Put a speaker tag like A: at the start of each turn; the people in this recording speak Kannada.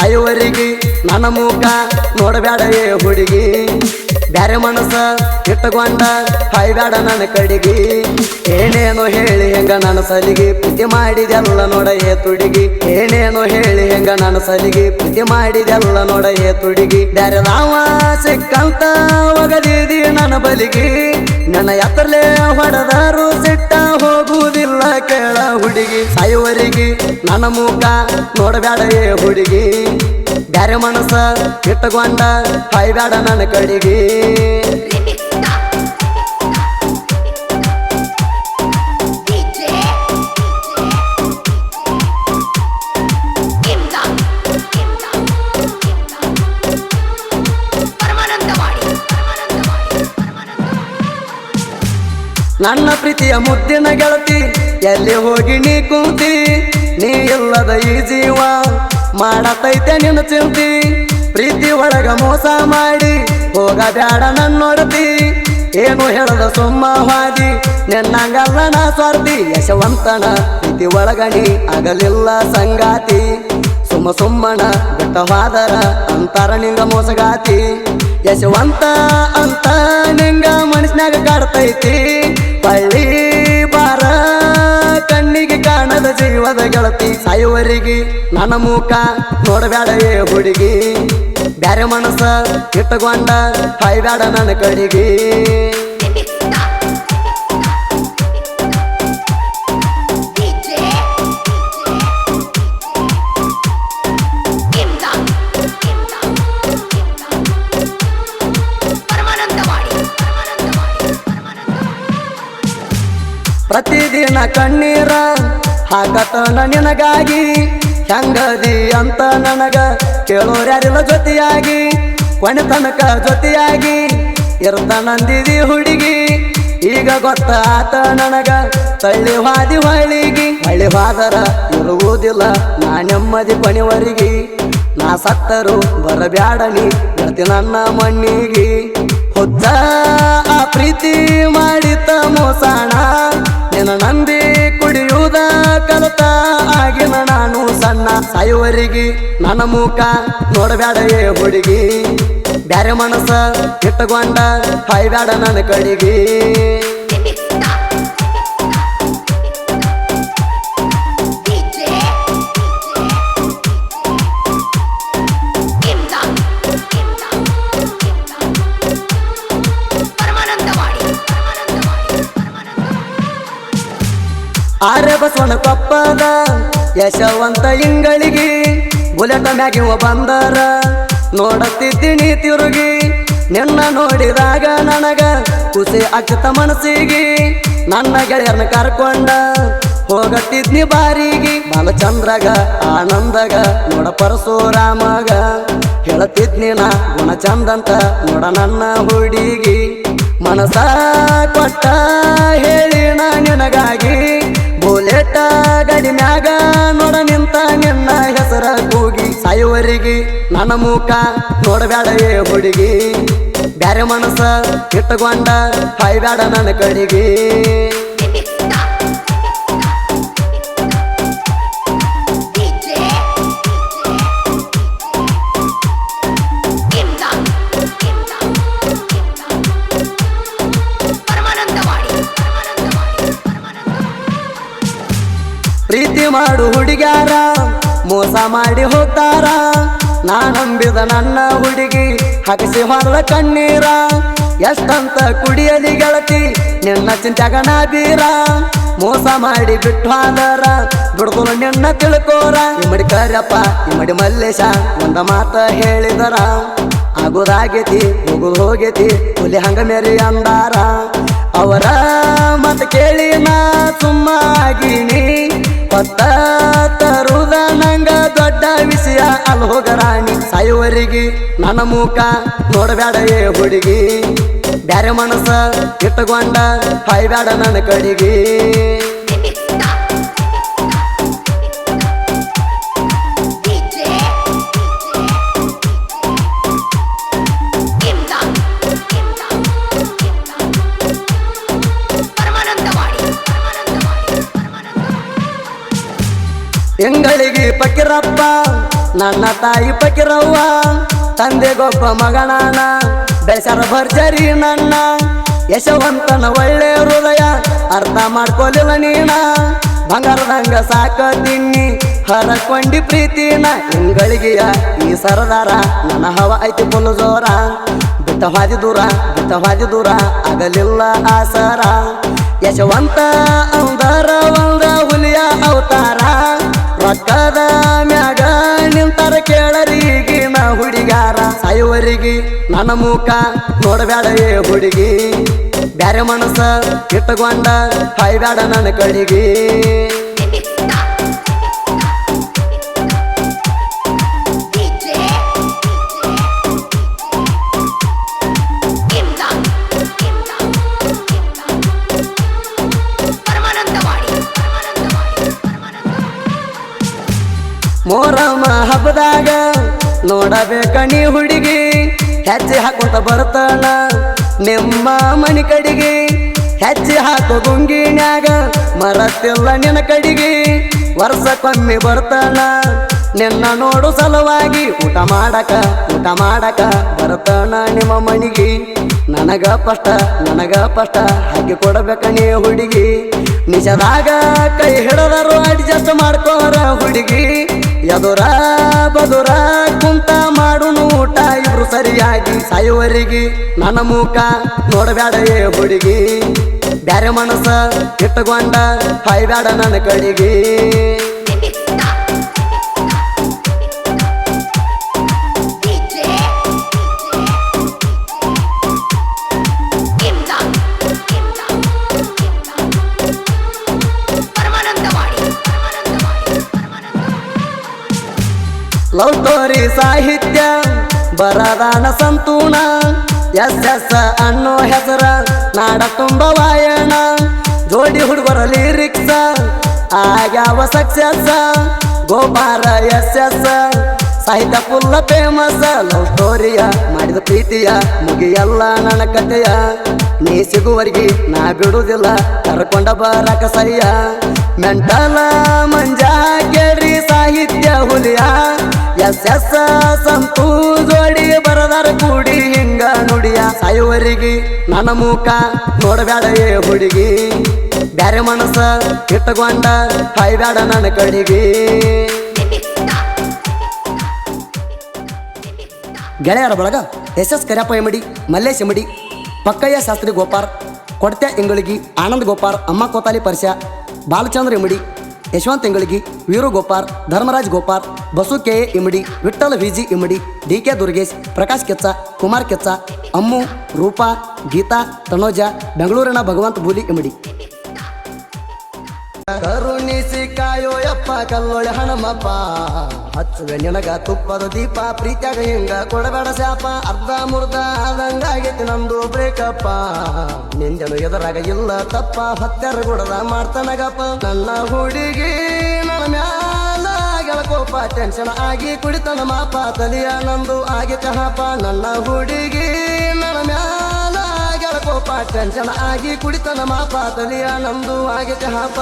A: ಸಾಯುವರಿಗೆ ನನ್ನ ಮೂಕ ಏ ಹುಡುಗಿ. ಬ್ಯಾರೆ ಮನಸ್ಸ ಇಟ್ಟುಕೊಂಡ ಹಾಯ್ಬೇಡ ನನ್ನ ಕಡಿಗಿ. ಏನೇನೋ ಹೇಳಿ ಹೆಂಗ ನನ್ನ ಸಲಿಗೆ ಪ್ರೀತಿ ಮಾಡಿದೆಲ್ಲ ನೋಡ ಏ ತುಡಿಗಿ. ಏನೇನೋ ಹೇಳಿ ಹೆಂಗ ನನ್ನ ಸಲಿಗೆ ಪ್ರೀತಿ ಮಾಡಿದೆಲ್ಲ ನೋಡ ಏ ತುಡಿಗಿ. ಬ್ಯಾರೆ ನಾವ ಸಿಕ್ಕಂತ ಒಗದಿದಿ ನನ್ನ ಬಲಿಗೆ. ನನ್ನ ಎತ್ತರ್ಲೆ ಹೊಡೆದಾರು ಸಿಟ್ಟ ಹೋಗುವುದಿಲ್ಲ ಕೇಳ ಹುಡುಗಿ. ಸಾಯುವರಿಗೆ ನನ್ನ ಮೂಕ ಏ ಹುಡುಗಿ. ಬ್ಯಾರೆ ಮನಸ್ಸ? ಇಟ್ಟುಕೊಂಡ ಹಾಯ್ಬೇಡ ನನ್ನ ಕಡೆಗೆ ನನ್ನ ಪ್ರೀತಿಯ ಮುದ್ದಿನ ಗೆಳತಿ, ಎಲ್ಲಿ ಹೋಗಿ ನೀ ಕೂತಿ? ನೀ ಇಲ್ಲದ ಈ ಜೀವ. ಮಾಡತೈತೆ ನಿನ್ನ ಚಿಂತಿ. ಪ್ರೀತಿ ಒಳಗ ಮೋಸ ಮಾಡಿ ಹೋಗಬ್ಯಾಡ ನನ್ನೊಡತಿ. ಏನು ಹೇಳದ ಸುಮ್ಮ ಹಾದಿ. ನಿನ್ನಂಗಲ್ಲ ನಾ ಸ್ವಾರ್ಥಿ. ಯಶವಂತನ ಪ್ರೀತಿ ಒಳಗಣಿ ಅಗಲಿಲ್ಲ ಸಂಗಾತಿ. ಸುಮ್ಮ ಸುಮ್ಮನ ಬೆಟ್ಟವಾದರ ಅಂತಾರ ನಿಂಗ ಮೋಸಗಾತಿ. ಯಶವಂತ ಅಂತ ನಿಂಗ ಮನಸ್ನಾಗ ಕಾಡ್ತೈತಿ. ಪಳ್ಳಿ ಬಾರ ಕಣ್ಣಿಗೆ ಕಾಣದ ಜೀವದ ಗೆಳತಿ. ಸಾಯುವರಿಗೆ ನನ್ನ ಮೂಕ ನೋಡಬೇಡ ಏ ಹುಡುಗಿ. ಬ್ಯಾರೆ ಮನಸ್ಸ ಇಟ್ಟುಕೊಂಡ ಹಾಯ್ಬೇಡ ನನ್ನ ಕಡೆಗೆ ಪ್ರತಿದಿನ ಕಣ್ಣೀರ ಹಾಕತನ ನಿನಗಾಗಿ, ಹೆಂಗದಿ ಅಂತ ನನಗ ಕೇಳೋರ್ಯಾರಿಲ್ಲ ಜೊತೆಯಾಗಿ ಕೊನೆ ತನಕ ಜೊತೆಯಾಗಿ ಇರ್ತಾನಂದಿದಿ ಹುಡುಗಿ. ಈಗ ಗೊತ್ತಾತ ನನಗ ತಳ್ಳಿ ಹಾದಿ ಹೊಳಿಗಿ ಹಳ್ಳಿ ಹಾದರ ಇರುವುದಿಲ್ಲ, ನಾ ನೆಮ್ಮದಿ ಕೊನೆವರೆಗಿ. ನಾ ಸತ್ತರು ಬರಬ್ಯಾಡಲಿ ನೀ ನನ್ನ ಮಣ್ಣಿಗೆ. ಹೊತ್ತ ಆ ಪ್ರೀತಿ ಮಾಡಿತ ಮೋಸಾಣ, ನಿನ್ನ ನಂಬಿ ಸಣ್ಣ ಸಾಯುವರಿಗೆ ನನ್ನ ಮೂಕ ನೋಡಬೇಡ ಏ ಹುಡುಗಿ. ಬ್ಯಾರೆ ಮನಸ್ಸ ಇಟ್ಟುಕೊಂಡ ಹಾಯ್ಬೇಡ ನನ್ನ ಕಡಿಗೆ ಯಶವಂತ ಇಂಗಳಿಗೆ ಬುಲೆಟ ಮ್ಯಾಗಿವ ಬಂದರ. ನೋಡತ್ತಿದ್ದೀನಿ ತಿರುಗಿ, ನಿನ್ನ ನೋಡಿದಾಗ ನನಗ ಖುಷಿ ಆಗ್ತ ಮನಸ್ಸಿಗೆ. ನನ್ನ ಗೆಳೆಯರನ್ನ ಕರ್ಕೊಂಡ ಹೋಗತ್ತಿದ್ನಿ ಬಾರಿಗೆ. ಬಾಲಚಂದ್ರಗ ಆನಂದಗ, ನೋಡ ಪರಶುರಾಮಗ. ಹೇಳತ್ತಿದ್ನಿ ನಾ ಗುಣ ಚಂದಂತ ನೋಡ ನನ್ನ ಹುಡುಗಿ. ಮನಸ ಕೊಟ್ಟ ಹೇಳಿ ನಾ ನಿನಗಾಗಿ. ಮ್ಯಾಗ ನೋಡ ನಿಂತ ನಿನ್ನ ಹೆಸರ ಕೂಗಿ ಸಾಯುವರಿಗೆ ನನ್ನ ಮೂಕ ನೋಡಬೇಡವೇ ಹುಡುಗಿ. ಬ್ಯಾರೆ ಮನಸ್ಸ ಇಟ್ಟುಕೊಂಡ ಹಾಯ್ಬೇಡ ನನ್ನ ಕಡಿಗೆ ಮಾಡು ಹುಡುಗ್ಯಾರ, ಮೋಸ ಮಾಡಿ ಹೋಗ್ತಾರ. ನಾ ನಂಬಿದ ನನ್ನ ಹುಡುಗಿ ಹಗಸಿ ಹೊರಲ ಕಣ್ಣೀರ. ಎಷ್ಟಂತ ಕುಡಿಯಲಿ ಗೆಳತಿ, ನಿನ್ನ ಚಿಂತೆಗಣ ಬೀರ. ಮೋಸ ಮಾಡಿ ಬಿಟ್ಟು ಅಂದರ ಬಿಡ್ದು ನಿನ್ನ ತಿಳ್ಕೋರ. ಇಮ್ಮಡಿ ಕರ್ಯಪ್ಪ ಇಮ್ಮಡಿ ಮಲ್ಲೇಶ, ಒಂದ ಮಾತ ಹೇಳಿದರ. ಆಗೋದಾಗೇತಿ ಹೋಗುದು ಹೋಗೇತಿ, ಹುಲಿ ಹಂಗ ಮೇರಿ ಅಂದಾರ. ಅವರ ಮತ ಕೇಳಿ ನಾ ಸುಮ್ಮ ಆಗೀನಿ ಹೊತ್ತ ತರುದ ನಂಗ ದೊಡ್ಡ ವಿಷಯ ಅಲ್ಲಿ ಹೋಗರಾಣಿ ಸಾಯುವರಿಗೆ ನನ್ನ ಮೂಕ ಏ ಹುಡುಗಿ. ಬ್ಯಾರೆ ಮನಸ್ಸ ಇಟ್ಟುಕೊಂಡ ಹಾಯ್ಬೇಡ ನನ್ನ ಕಡಿಗೆ. ಎಂಗಳಿಗೆ ಪಕ್ಕಿರಪ್ಪ? ನನ್ನ ತಾಯಿ ಪಕಿರವ್ವ ತಂದೆಗೊಬ್ಬ ಮಗನಾನ. ಬೆಳೆಸರ ಭರ್ಜರಿ ನನ್ನ. ಯಶವಂತನ ಒಳ್ಳೆ ಹೃದಯ ಅರ್ಥ ಮಾಡ್ಕೊಲಿಲ್ಲ ನೀನ. ಬಂಗಾರದಂಗ ಸಾಕ ತಿನ್ನಿ. ಹರಕೊಂಡಿ ಪ್ರೀತಿನ ಇಂಗಳಿಗೆಯ ಈ ಸರದಾರ. ನನ್ನ ಹವ ಐತಿ ಫುಲ್ ಜೋರ. ಬಿತ್ತವಾದಿ ದೂರ ಬಿತ್ತವಾದಿ ದೂರ ಆಗಲಿಲ್ಲ ಆಸರ ಯಶವಂತ ಅಂದರ ಸಾಯುವರಿಗೆ ನನ್ನ ಮೂಕ ನೋಡಬೇಡ ಏ ಹುಡುಗಿ. ಬ್ಯಾರೆ ಮನಸ್ಸ ಇಟ್ಟುಕೊಂಡ ಹಾಯ್ಬೇಡ ನನ್ನ ಕಡೆಗೆ ಮೋರಮ್ಮ ಹಬ್ಬದಾಗ ನೋಡಬೇಕ ನೀ ಹುಡುಗಿ. ಹೆಜ್ಜೆ ಹಾಕೊಂತ ಬರ್ತಾಳ ನಿಮ್ಮ ಮನಿ ಕಡೆಗೆ. ಹೆಜ್ಜೆ ಹಾಕೋ ಗುಂಗಿನ್ಯಾಗ ಮರತಿಲ್ಲ ನಿನ್ನ ಕಡೆಗೆ. ವರ್ಷಕ್ಕೊಮ್ಮೆ ಬರ್ತಾಳ ನಿನ್ನ ನೋಡು ಸಲುವಾಗಿ. ಊಟ ಮಾಡಕ ಊಟ ಮಾಡಕ ಬರ್ತಾಳ ನಿಮ್ಮ ಮನಿಗೆ. ನನಗ ಪಷ್ಟ ನನಗ ಪಷ್ಟ ಹಾಕಿ ಕೊಡಬೇಕ ನೀ ಹುಡುಗಿ. ನಿಜದಾಗ ಕೈ ಹಿಡದರು ಅಡ್ಜಸ್ಟ್ ಮಾಡ್ಕೋರ ಹುಡುಗಿ. ಎದುರ ಬದುರ ಕುಂತ ಮಾಡುನು ಊಟ. ಇಬ್ರು ಸರಿಯಾಗಿ ಸಾಯುವರಿಗೆ ನನ್ನ ಮುಖ ನೋಡಬೇಡ ಏ ಹುಡುಗಿ. ಬ್ಯಾರೆ ಮನಸ್ಸ ಇಟ್ಟುಕೊಂಡ ಹಾಯ್ಬೇಡ ನನ್ನ ಕಡೆಗೆ ಸಾಹಿತ್ಯ ಬರದಾನ ಸಂತೂಣ. ಎಸ್ ಎಸ್ ಅನ್ನೋ ಹೆಸರ, ನಾಡ ತುಂಬ ವಾಯಣ ಜೋಡಿ ಹುಡುಗರ ಲಿರಿಕ್ಸ ಆಗ್ಯಾವ ಸಕ್ಸಸ್ ಗೋಪಾರ ಎಸ್ ಎಸ್, ಸಾಹಿತ್ಯ ಫುಲ್ಲ ಫೇಮಸ್ ಲವ್ ಸ್ಟೋರಿಯ ಮಾಡಿದ ಪ್ರೀತಿಯ, ಮುಗಿಯಲ್ಲ ನನ್ನ ಕಥೆಯ. ನೀ ಸಿಗುವರಿಗೆ ನಾ ಬಿಡುವುದಿಲ್ಲ, ಕರ್ಕೊಂಡ ಬರಕ ಸರಿಯ ಮೆಂಟಲ ಮಂಜ ಕೇಳ್ರಿ, ಸಾಹಿತ್ಯ ಹುಲಿಯ. ಎಸ್ ಎಸ್ ಸಂತು ಜೋಡಿ ಬರದಾರ ಕೂಡಿ ಹಿಂಗ ನುಡಿಯ ಸಾಯುವರಿಗೆ ನನ್ನ ಮೂಕ ನೋಡಬೇಡ ಏ ಹುಡುಗಿ ಬ್ಯಾರೆ ಮನಸ್ಸ ಇಟ್ಟುಕೊಂಡ ಹಾಯ್ಬೇಡ ನನ್ನ ಕಡೆಗೆ. ಗೆಳೆಯರ ಬಳಗ, ಎಸ್ ಎಸ್ ಕರ್ಯಪ್ಪ ಎಮಡಿ ಮಲ್ಲೇಶ್ ಎಮಡಿ ಪಕ್ಕಯ್ಯ ಶಾಸ್ತ್ರಿ ಗೋಪಾರ್, ಕೊಡ್ತ್ಯ ಇಂಗಳಿಗೆ ಆನಂದ್ ಗೋಪಾರ್, ಅಮ್ಮ ಕೋತಾಲಿ ಪರ್ಸ್ಯ, ಬಾಲಚಂದ್ರ ಇಮಡಿ ಯಶವಂತ್ ತಿಂಗಳಿಗಿ Veeru Gopar Dharmaraj Gopar, Basu K A Imadi, Vittala Viji Imadi, D K Durgesh, Prakash Kechcha, Kumar Kechcha, Ammu, Roopa, Geetha, Tanoja, ಬೆಂಗಳೂರಿನ ಭಗವಂತ ಬೂಲಿ ಇಮಡಿ. ಕರುಣಿಸಿ ಕಾಯೋ ಯಪ್ಪ, ಕಲ್ಲೊಳೆ ಹಣಮಪ್ಪ. ಹಚ್ಚುವೆ ನಿನಗ ತುಪ್ಪದ ದೀಪ, ಪ್ರೀತಿಯಾಗ ಹಿಂಗ ಕೊಡಬೇಡ ಶಾಪ. ಅರ್ಧ ಮುರ್ಧ ಆದಂಗಾಗೈತಿ ನಂದು ಬ್ರೇಕಪ್ಪ. ನಿಂದೆನು ಎದುರಾಗ ಇಲ್ಲ ತಪ್ಪ, ಹತ್ಯಾರ ಗುಡದ ಮಾಡ್ತಾನಗಪ್ಪ. ನನ್ನ ಹುಡುಗಿ ನನ್ನ ಮ್ಯಾಲ ಗೆಳಕೋಪ ಟೆನ್ಷನ್ ಆಗಿ ಕುಡಿತನ ಮಾಪ. ತಲಿಯ ನಂದು ಆಗಿ ಚಹಾಪ. ನನ್ನ ಹುಡುಗಿ ನನ್ನ ಮ್ಯಾಲ ಗೆಳಕೋಪ ಟೆನ್ಷನ್ ಆಗಿ ಕುಡಿತನ ಮಾಪ. ತಲಿಯ ನಂದು ಆಗಿ ಚಹಾಪ.